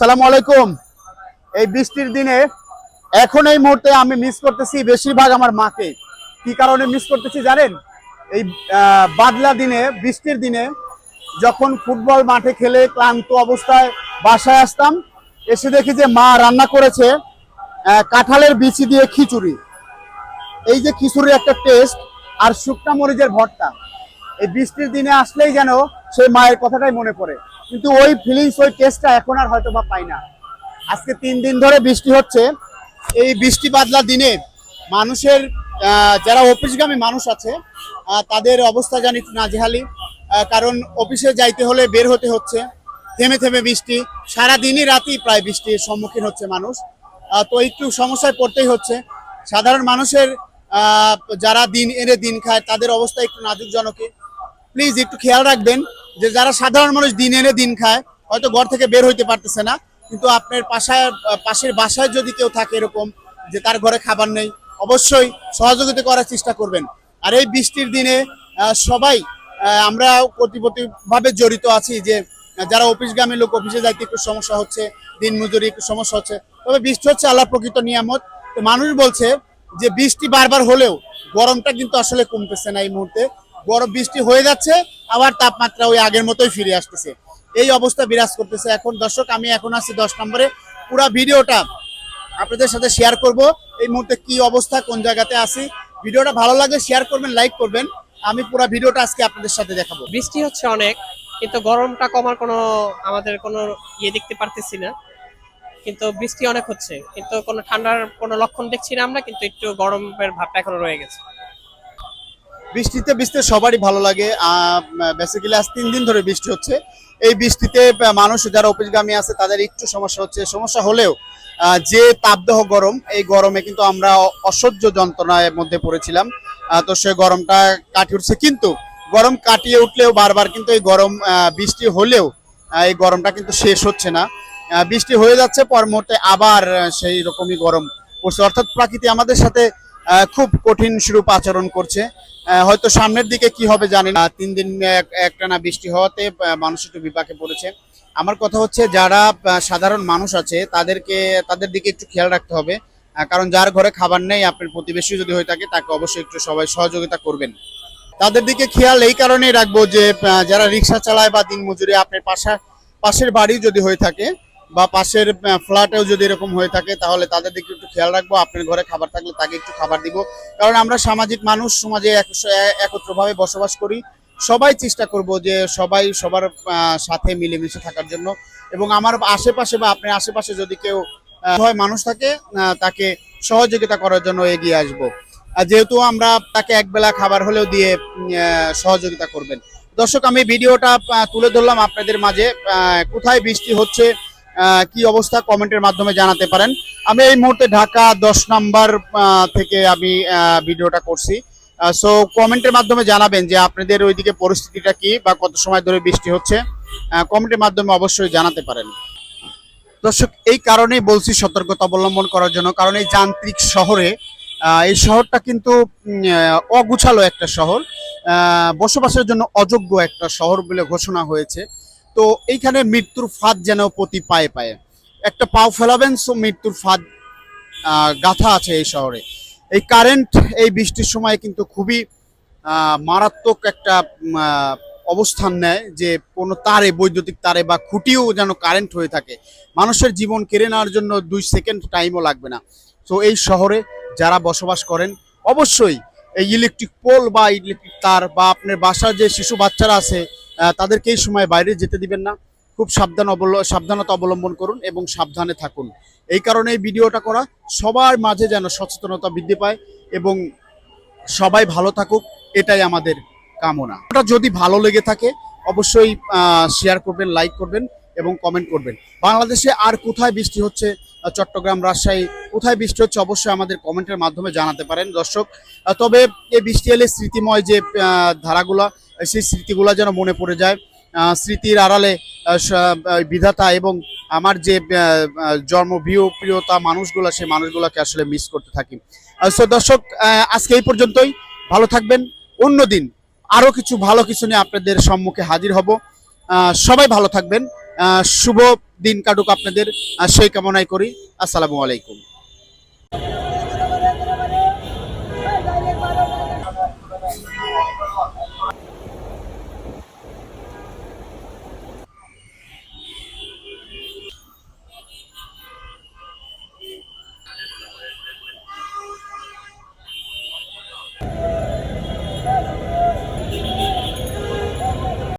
সালাম আলাইকুম। এই বৃষ্টির দিনে এখন এই মুহূর্তে আমি মিস করতেছি বেশিরভাগ আমার মাকে। কি কারণে মিস করতেছি জানেন? এই বাদলা দিনে, বৃষ্টির দিনে যখন ফুটবল মাঠে খেলে ক্লান্ত অবস্থায় বাসায় আসতাম, এসে দেখি যে মা রান্না করেছে কাঁঠালের বিচি দিয়ে খিচুড়ি। এই যে খিচুড়ির একটা টেস্ট আর শুকনা মরিচের ভর্তা। এই বৃষ্টির দিনে আসলেই যেন সেই মায়ের কথাটাই মনে পড়ে। কিন্তু ওই ফিলিংস ওই টেস্টটা এখন আর হয়তো বা পাই না। আজকে তিন দিন ধরে বৃষ্টি হচ্ছে। এই বৃষ্টি বাদলা দিনে মানুষের যারা অফিসগামী মানুষ আছে তাদের অবস্থা জানি একটু নাজেহালি। কারণ অফিসে যাইতে হলে বের হতে হচ্ছে। থেমে থেমে বৃষ্টি। সারা দিনই রাতেই প্রায় বৃষ্টির সম্মুখীন হচ্ছে মানুষ। তো একটু সমস্যায় পড়তেই হচ্ছে। সাধারণ মানুষের যারা দিন এনে দিন খায়, তাদের অবস্থা একটু নাজুকজনকই প্লিজ একটু খেয়াল রাখবেন। যে যারা সাধারণ মানুষ দিন এনে দিন খায়, হয়তো ঘর থেকে বের হইতে পারতেছে না, কিন্তু আপনার পাশায়, পাশের বাসায় যদি কেউ থাকে এরকম, যে তার ঘরে খাবার নেই, অবশ্যই সহযোগিতা করার চেষ্টা করবেন। আর এই বৃষ্টির দিনে সবাই আমরা প্রতিপতিভাবে জড়িত আছি যে যারা অফিসগামী লোক অফিসে যাইতে একটু সমস্যা হচ্ছে, দিন মজুরি একটু সমস্যা হচ্ছে, তবে বৃষ্টি হচ্ছে আল্লাহ প্রকৃত নিয়ামত। তো মানুষ বলছে যে বৃষ্টি বারবার হলেও গরমটা কিন্তু আসলে কমতেছে না এই মুহূর্তে। গরম বৃষ্টি হয়ে যাচ্ছে, আবার তাপমাত্রা ওই আগের মতোই ফিরে আসতেছে। এই অবস্থা বিরাজ করতেছে। এখন দর্শক, আমি এখন আছি দশ নম্বরে। পুরা ভিডিওটা আপনাদের সাথে শেয়ার করব। এই মুহূর্তে কি অবস্থা, কোন জায়গাতে আছি? ভিডিওটা ভালো লাগলে শেয়ার করবেন লাইক করবেন। আমি পুরা ভিডিওটা আজকে আপনাদের সাথে দেখাবো। বৃষ্টি হচ্ছে অনেক, কিন্তু গরমটা কমার কোনো আমাদের কোনো ইয়ে দেখতে পারতেছি না। কিন্তু বৃষ্টি অনেক হচ্ছে, কিন্তু কোনো ঠান্ডার কোনো লক্ষণ দেখছি না আমরা, কিন্তু একটু গরমের ভাবটা এখনও রয়ে গেছে। বৃষ্টিতে ভিজতে সবারই ভালো লাগে। বেসিক্যালি আজ তিন দিন ধরে বৃষ্টি হচ্ছে। এই বৃষ্টিতে মানুষ যারা অফিসগামী আছে, তাদের একটু সমস্যা হচ্ছে। সমস্যা হলেও যে তাপদাহ গরম, এই গরমে কিন্তু আমরা অসহ্য যন্ত্রণার মধ্যে পড়েছিলাম। তো সে গরমটা কাটিয়ে উঠছে। কিন্তু গরম কাটিয়ে উঠলেও বারবার কিন্তু এই গরম বৃষ্টি হলেও এই গরমটা কিন্তু শেষ হচ্ছে না। বৃষ্টি হয়ে যাচ্ছে, পর মুহূর্তে আবার সেই রকমই গরম পড়ছে। অর্থাৎ প্রাকৃতি আমাদের সাথে খুব কঠিন স্বরূপ আচরণ করছে। হয়তো সামনের দিকে কি হবে জানি না। তিন দিন এক- একটানা বৃষ্টি হওয়াতে মানুষ একটু বিপাকে পড়েছে। আমার কথা হচ্ছে, যারা সাধারণ মানুষ আছে, তাদেরকে, তাদের দিকে একটু খেয়াল রাখতে হবে। কারণ যার ঘরে খাবার নেই, আপনার প্রতিবেশী যদি হয়ে থাকে, তাকে অবশ্যই একটু সবাই সহযোগিতা করবেন। তাদের দিকে খেয়াল এই কারণেই রাখব যে যারা রিক্সা চালায় বা দিনমজুরি আপনার পাশা পাশের বাড়ি যদি হয়ে থাকে বা পাশের ফ্ল্যাটেও যদি এরকম হয়ে থাকে, তাহলে তাদের দিকে একটু খেয়াল রাখব। আপনার ঘরে খাবার থাকলে তাকে একটু খাবার দিব। কারণ আমরা সামাজিক মানুষ, সমাজে এক- একত্রভাবে বসবাস করি। সবাই চেষ্টা করব যে সবাই সবার সাথে মিলেমিশে থাকার জন্য। এবং আমার আশেপাশে বা আপনার আশেপাশে যদি কেউ হয় মানুষ থাকে তাকে সহযোগিতা করার জন্য এগিয়ে আসব। যেহেতু আমরা তাকে একবেলা খাবার হলেও দিয়ে সহযোগিতা করবেন। দর্শক, আমি ভিডিওটা তুলে ধরলাম আপনাদের মাঝে। কোথায় বৃষ্টি হচ্ছে কি অবস্থা? কমেন্টের মাধ্যমে জানাতে পারেন। আমি এই মুহূর্তে ঢাকা দশ নাম্বার থেকে আমি ভিডিওটা করছি। সো কমেন্টের মাধ্যমে জানাবেন যে আপনাদের ওইদিকে পরিস্থিতিটা কি বা কত সময় ধরে বৃষ্টি হচ্ছে। কমেন্টের মাধ্যমে অবশ্যই জানাতে পারেন। দর্শক, এই কারণেই বলছি সতর্কতা অবলম্বন করার জন্য, কারণ এই যান্ত্রিক শহরে এই শহরটা কিন্তু অগুছালো একটা শহর। বসবাসের জন্য অযোগ্য একটা শহর বলে ঘোষণা হয়েছে। তো এইখানে মৃত্যুর ফাঁদ যেন প্রতি পায়ে পায়ে। একটা পাও ফেলাবেন, সো মৃত্যুর ফাঁদ গাথা আছে এই শহরে। এই কারেন্ট এই বৃষ্টির সময় কিন্তু খুবই মারাত্মক একটা অবস্থান নেয় যে কোনো তারে, বৈদ্যুতিক তারে বা খুঁটিও যেন কারেন্ট হয়ে থাকে। মানুষের জীবন কেড়ে নেওয়ার জন্য দুই সেকেন্ড টাইমও লাগবে না। তো এই শহরে যারা বসবাস করেন, অবশ্যই এই ইলেকট্রিক পোল বা ইলেকট্রিক তার বা আপনার বাসার যে শিশু বাচ্চারা আছে তাদেরকে এই সময় বাইরে যেতে দিবেন না। খুব সাবধান অবল সাবধানতা অবলম্বন করুন এবং সাবধানে থাকুন। এই কারণে এই ভিডিওটা করা সবার মাঝে যেন সচেতনতা বৃদ্ধি পায় এবং সবাই ভালো থাকুক, এটাই আমাদের কামনা। ওটা যদি ভালো লেগে থাকে, অবশ্যই শেয়ার করবেন লাইক করবেন এবং কমেন্ট করবেন। বাংলাদেশে আর কোথায় বৃষ্টি হচ্ছে চট্টগ্রাম রাজশাহী, কোথায় বৃষ্টি হচ্ছে অবশ্যই আমাদের কমেন্টের মাধ্যমে জানাতে পারেন, দর্শক। তবে এই বৃষ্টি এলে স্মৃতিময় যে ধারাগুলা, সেই স্মৃতিগুলা যেন মনে পড়ে যায়। স্মৃতির আড়ালে বিধাতা এবং আমার যে জন্মপ্রিয় প্রিয়তা মানুষগুলা, সেই মানুষগুলোকে আসলে মিস করতে থাকি। সো দর্শক আজকে এই পর্যন্তই। ভালো থাকবেন। অন্যদিন আরও কিছু ভালো কিছু নিয়ে আপনাদের সম্মুখে হাজির হব। সবাই ভালো থাকবেন। শুভ দিন কাটুক আপনাদের। সেই কামনাই করি। আসসালামু আলাইকুম।